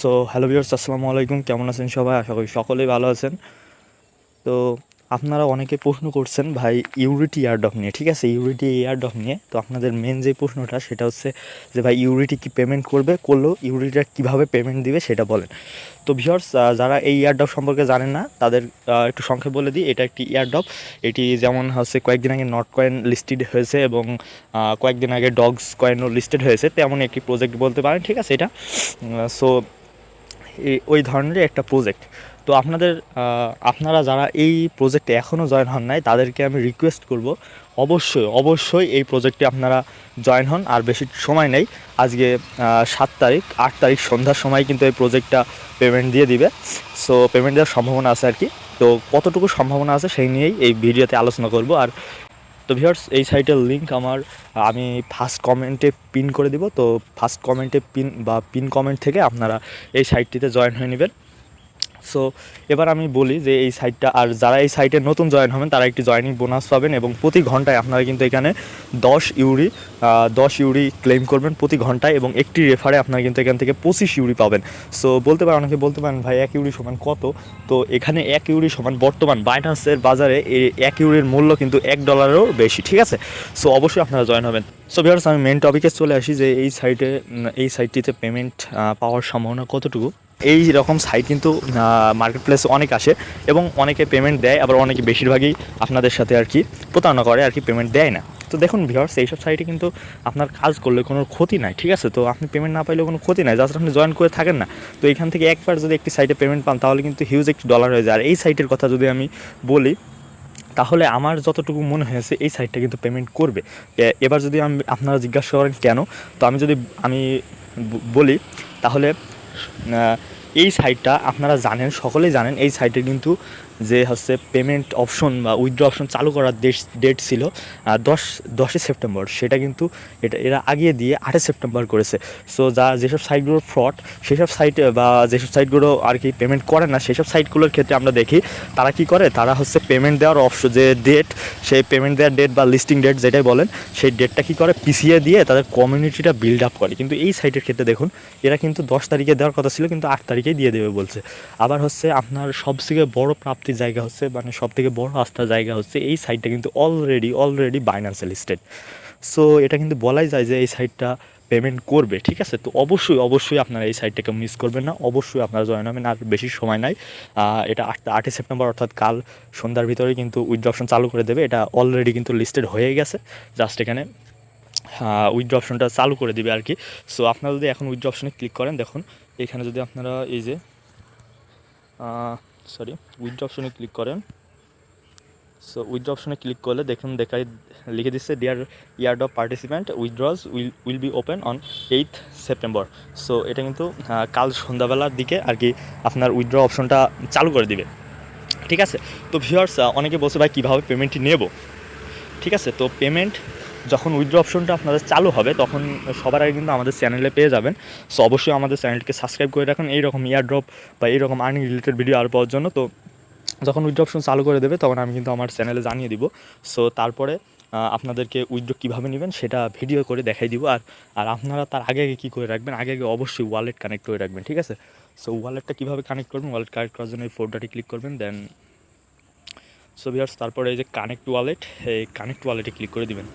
So hello viewers আসসালামু আলাইকুম। কেমন আছেন সবাই? আশা করি সকলেই ভালো আছেন। তো, আপনারা অনেকে প্রশ্ন করছেন, ভাই ইউরিটি এয়ারডপ নিয়ে, ঠিক আছে? ইউরিটি এয়ারডপ নিয়ে। তো আপনাদের মেন যে প্রশ্নটা, সেটা হচ্ছে যে, ভাই ইউরিটি কি পেমেন্ট করবে? করলেও ইউরিটিটা কীভাবে পেমেন্ট দিবে? সেটা বলেন। তো ভিউয়ার্স যারা এই এয়ারডপ সম্পর্কে জানেন না, তাদের একটু সংক্ষেপ বলে দিই, এটা একটি এয়ারডপ এটি যেমন হচ্ছে, কয়েকদিন আগে নট কয়েন লিস্টেড হয়েছে এবং কয়েকদিন আগে ডগস কয়েনও লিস্টেড হয়েছে তেমন একটি প্রজেক্ট বলতে পারেন, ঠিক আছে এটা? সো ওই ধরনেরই একটা প্রজেক্ট তো আপনাদের আপনারা যারা এই প্রজেক্টে এখনও জয়েন হন নাই, তাদেরকে আমি রিকোয়েস্ট করব, অবশ্যই অবশ্যই এই প্রজেক্টে আপনারা জয়েন হন, আর বেশি সময় নেই। আজকে সাত তারিখ, আট তারিখ সন্ধ্যার সময় কিন্তু এই প্রজেক্টটা পেমেন্ট দিয়ে দিবে। সো পেমেন্ট দেওয়ার সম্ভাবনা আছে আর কি। তো কতটুকু সম্ভাবনা আছে সেই নিয়েই এই ভিডিওতে আলোচনা করব। আর তো ভিওর্স এই সাইটের লিঙ্ক আমার, আমি ফার্স্ট কমেন্টে পিন করে দিব। তো ফার্স্ট কমেন্টে পিন বা পিন কমেন্ট থেকে আপনারা এই সাইটটিতে জয়েন হয়ে নেবেন। সো এবার আমি বলি যে এই সাইটটা আর যারা এই সাইটে নতুন জয়েন হবেন, তারা একটি জয়েনিং বোনাস পাবেন এবং প্রতি ঘন্টায় আপনারা কিন্তু এখানে দশ ইউরি দশ ইউরি ক্লেম করবেন প্রতি ঘন্টায় এবং একটি রেফারে আপনারা কিন্তু এখান থেকে পঁচিশ ইউরি পাবেন। সো বলতে পারেন অনেকে বলতে পারেন, ভাই, এক ইউরি সমান কত? তো এখানে এক ইউরি সমান বর্তমান বাইনান্সের বাজারে এই এক ইউরির মূল্য কিন্তু এক ডলারেরও বেশি, ঠিক আছে? সো অবশ্যই আপনারা জয়েন হবেন। সো ভিউয়ার্স আমি মেন টপিকে চলে আসি যে এই সাইটে এই সাইটটিতে পেমেন্ট পাওয়ার সম্ভাবনা কতটুকু। এই রকম সাইট কিন্তু মার্কেট প্লেসে অনেক আসে এবং অনেকে পেমেন্ট দেয়, আবার অনেকে বেশিরভাগই আপনাদের সাথে আর কি প্রতারণা করে, আর কি পেমেন্ট দেয় না। তো দেখুন ভিউয়ার্স এইসব সাইটে কিন্তু আপনার কাজ করলে কোনো ক্ষতি নাই, ঠিক আছে? তো আপনি পেমেন্ট না পাইলেও কোনো ক্ষতি নাই জাস্ট আপনি জয়েন করে থাকেন না। তো এখান থেকে একবার যদি একটি সাইটে পেমেন্ট পান, তাহলে কিন্তু হিউজ একটি ডলার হয়ে যায়। আর এই সাইটের কথা যদি আমি বলি তাহলে আমার যতটুকু মনে হয়েছে এই সাইটটা কিন্তু পেমেন্ট করবে। এবার যদি আমি আপনারা জিজ্ঞাসা করেন কেন, তো আমি যদি আমি বলি, তাহলে এই সাইটটা আপনারা জানেন, সকলেই জানেন, এই সাইটে কিন্তু যে হচ্ছে পেমেন্ট অপশন বা উইথড্র অপশন চালু করার ডেট ডেট ছিল দশ, দশই সেপ্টেম্বর। সেটা কিন্তু এটা, এরা আগিয়ে দিয়ে আটই সেপ্টেম্বর করেছে। সো যা যেসব সাইটগুলো ফ্রড সেসব সাইটে বা যেসব সাইটগুলো আর কি পেমেন্ট করে না, সেসব সাইটগুলোর ক্ষেত্রে আমরা দেখি, তারা কি করে? তারা হচ্ছে পেমেন্ট দেওয়ার অপশন যে ডেট সেই পেমেন্ট দেওয়ার ডেট বা লিস্টিং ডেট যেটাই বলেন, সেই ডেটটা কি করে? পিছিয়ে দিয়ে তাদের কমিউনিটিটা বিল্ড আপ করে। কিন্তু এই সাইটের ক্ষেত্রে দেখুন, এরা কিন্তু দশ তারিখে দেওয়ার কথা ছিল, কিন্তু আট তারিখেই দিয়ে দেবে বলছে। আবার হচ্ছে আপনার সবথেকে বড় প্রাপ্তির জায়গা হচ্ছে মানে সব থেকে বড় আস্থার জায়গা হচ্ছে এই সাইটটা কিন্তু অলরেডি অলরেডি বাইন্যান্সে লিস্টেড সো এটা কিন্তু বলাই যায় যে এই সাইটটা পেমেন্ট করবে, ঠিক আছে? তো অবশ্যই অবশ্যই আপনারা এই সাইটটাকে মিস করবেন না। অবশ্যই আপনারা জয়েন হবেন, আর বেশি সময় নাই। এটা আট, আটই সেপ্টেম্বর, অর্থাৎ কাল সন্ধ্যার ভিতরে কিন্তু উইথড্র অপশন চালু করে দেবে। এটা অলরেডি কিন্তু লিস্টেড হয়ে গেছে জাস্ট এখানে। উইথড্র অপশনটা চালু করে দিবে আর কি। সো আপনারা যদি এখন উইথড্র অপশনে ক্লিক করেন, দেখুন এখানে যদি আপনারা এই যে সরি উইথড্র অপশনে ক্লিক করেন। সো উইথড্র অপশনে ক্লিক করলে দেখুন দেখাই লিখে দিচ্ছে dear yard of participant withdraws will will be open on eighth September so এটা কিন্তু কাল সন্ধ্যাবেলার দিকে আর কি আপনার উইথড্র অপশনটা চালু করে দিবে। ঠিক আছে? তো ভিউয়ার্স অনেকে বলছে, ভাই, কীভাবে পেমেন্টটি নেব? ঠিক আছে? তো পেমেন্ট যখন উইথড্র অপশনটা আপনাদের চালু হবে, তখন সবার আগে কিন্তু আমাদের চ্যানেলে পেয়ে যাবেন। সো অবশ্যই আমাদের চ্যানেলটিকে সাবস্ক্রাইব করে রাখুন। এইরকম ইয়ারড্রপ বা এইরকম আর্নিং রিলেটেড ভিডিও আর পাওয়ার জন্য। তো, যখন উইথড্র অপশন চালু করে দেবে, তখন আমি কিন্তু আমার চ্যানেলে জানিয়ে দিব। সো তারপরে আপনাদেরকে উইথড্র কীভাবে নেবেন, সেটা ভিডিও করে দেখাই দিব। আর আর আপনারা তার আগে আগে কী করে রাখবেন, আগে আগে অবশ্যই ওয়ালেট কানেক্ট করে রাখবেন, ঠিক আছে? সো ওয়ালেটটা কীভাবে কানেক্ট করবেন? ওয়ালেট কানেক্ট করার জন্য এই ফোল্ডারটি ক্লিক করবেন দেন সো ভিউয়ার্স তারপরে এই যে কানেক্ট ওয়ালেট এই কানেক্ট ওয়ালেটে ক্লিক করে দিবেন।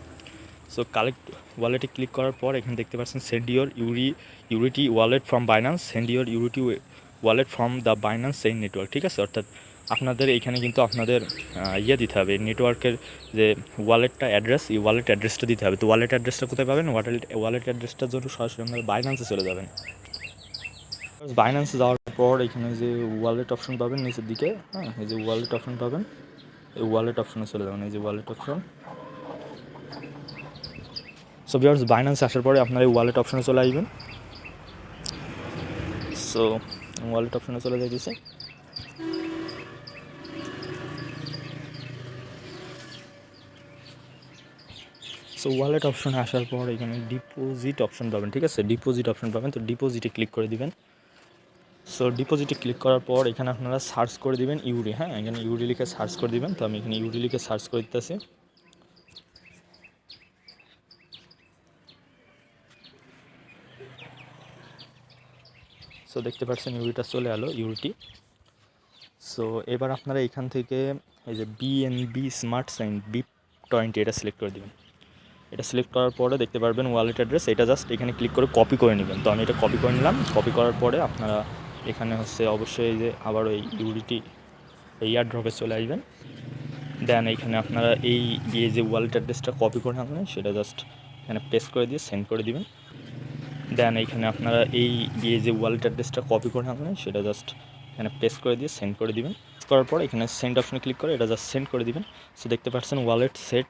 সো কালেক্ট ওয়ালেটে ক্লিক করার পর এখানে দেখতে পাচ্ছেন send your uri uriti wallet from Binance send your uriti wallet from the Binance সেই নেটওয়ার্ক ঠিক আছে? অর্থাৎ আপনাদের এখানে কিন্তু আপনাদের ইয়ে দিতে হবে নেটওয়ার্কের যে ওয়ালেটটা অ্যাড্রেস এই ওয়ালেট অ্যাড্রেসটা দিতে হবে। তো ওয়ালেট অ্যাড্রেসটা কোথায় পাবেন? ওয়ালেট ওয়ালেট অ্যাড্রেসটার জন্য সরাসরি আপনারা বাইন্যান্সে চলে যাবেন। বাইন্যান্সে যাওয়ার পর এখানে যে ওয়ালেট অপশন পাবেন, নিচের দিকে হ্যাঁ এই যে ওয়ালেট অপশন পাবেন, এই ওয়ালেট অপশনে চলে যাবেন, এই যে ওয়ালেট অপশন সো ভিউয়ার্স বাইন্যান্সে আসার পরে আপনার এই ওয়ালেট অপশানে চলে আসবেন। সো ওয়ালেট অপশানে চলে যাইতেছে। সো ওয়ালেট অপশনে আসার পর এখানে ডিপোজিট অপশন পাবেন, ঠিক আছে? ডিপোজিট অপশন পাবেন, তো ডিপোজিটে ক্লিক করে দিবেন। সো ডিপোজিটে ক্লিক করার পর এখানে আপনারা সার্চ করে দিবেন ইউরি হ্যাঁ? এখানে ইউরি লিখে সার্চ করে দিবেন। তো আমি এখানে ইউরি লিখে সার্চ করে দিতেছি সো দেখতে পাচ্ছেন ইউরিটা চলে এলো ইউরিটি সো এবার আপনারা এখান থেকে এই যে BNB smart chain B twenty এটা সিলেক্ট করে দেবেন। এটা সিলেক্ট করার পরে দেখতে পারবেন ওয়ালেট অ্যাড্রেস এটা জাস্ট এখানে ক্লিক করে কপি করে নেবেন। তো আমি এটা কপি করে নিলাম কপি করার পরে আপনারা এখানে হচ্ছে অবশ্যই যে আবার ওই ইউরিটি এই এয়ারড্রপে চলে আসবেন। দেন এইখানে আপনারা এই যে ওয়ালেট অ্যাড্রেসটা কপি করে আনবেন সেটা জাস্ট এখানে পেস্ট করে দিয়ে সেন্ড করে দিবেন। দেন এইখানে আপনারা এই ইয়ে যে ওয়ালেট অ্যাড্রেসটা কপি করে আনবেন সেটা জাস্ট এখানে পেস্ট করে দিয়ে সেন্ড করে দিবেন। করার পর এখানে সেন্ড অপশনে ক্লিক করে এটা জাস্ট সেন্ড করে দিবেন। সো দেখতে পাচ্ছেন wallet set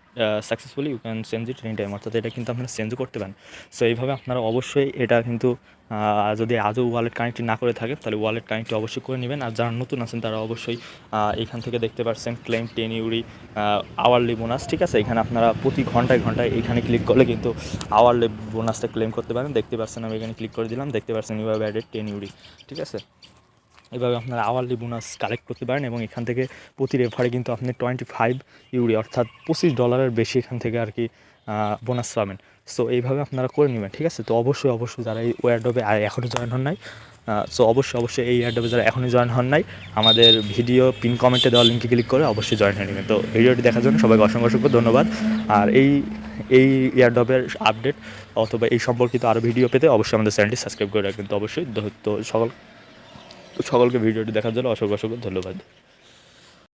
successfully you can change it any time অর্থাৎ এটা কিন্তু আপনারা চেঞ্জও করতে পারেন। সো এইভাবে আপনারা অবশ্যই এটা কিন্তু যদি আজও ওয়ালেট কানেক্ট না করে থাকে, তাহলে ওয়ালেট কানেক্ট অবশ্যই করে নেবেন। আর যারা নতুন আছেন, তারা অবশ্যই এখান থেকে দেখতে পাচ্ছেন claim ten uri hourly bonus ঠিক আছে? এখানে আপনারা প্রতি ঘন্টায় ঘন্টায় এখানে ক্লিক করলে কিন্তু আওয়ারলি বোনাসটা ক্লেম করতে পারেন। দেখতে পাচ্ছেন আমি এখানে ক্লিক করে দিলাম। দেখতে পাচ্ছেন you have added ten uri ঠিক আছে? এভাবে আপনারা আওয়ারলি বোনাস কালেক্ট করতে পারেন এবং এখান থেকে প্রতি রেফারে কিন্তু আপনি টোয়েন্টি ফাইভ ইউরি অর্থাৎ পঁচিশ ডলারের বেশি এখান থেকে আর কি বোনাস পাবেন। সো এইভাবে আপনারা করে নেবেন, ঠিক আছে? তো অবশ্যই অবশ্যই যারা এই ওয়ারডবে এখনও জয়েন হন নাই সো অবশ্যই অবশ্যই এই ওয়ারডবে যারা এখনই জয়েন হন নাই, আমাদের ভিডিও পিন কমেন্টে দেওয়া লিঙ্কে ক্লিক করে অবশ্যই জয়েন হয়ে নেবেন। তো ভিডিওটি দেখার জন্য সবাইকে অসংখ্য অসংখ্য ধন্যবাদ। আর এই এই এয়ারডবের আপডেট অথবা এই সম্পর্কিত আরও ভিডিও পেতে অবশ্যই আমাদের চ্যানেলটি সাবস্ক্রাইব করে রাখবেন। তো অবশ্যই তো সকল সকলকে ভিডিওটি দেখার জন্য অসংখ্য অসংখ্য ধন্যবাদ।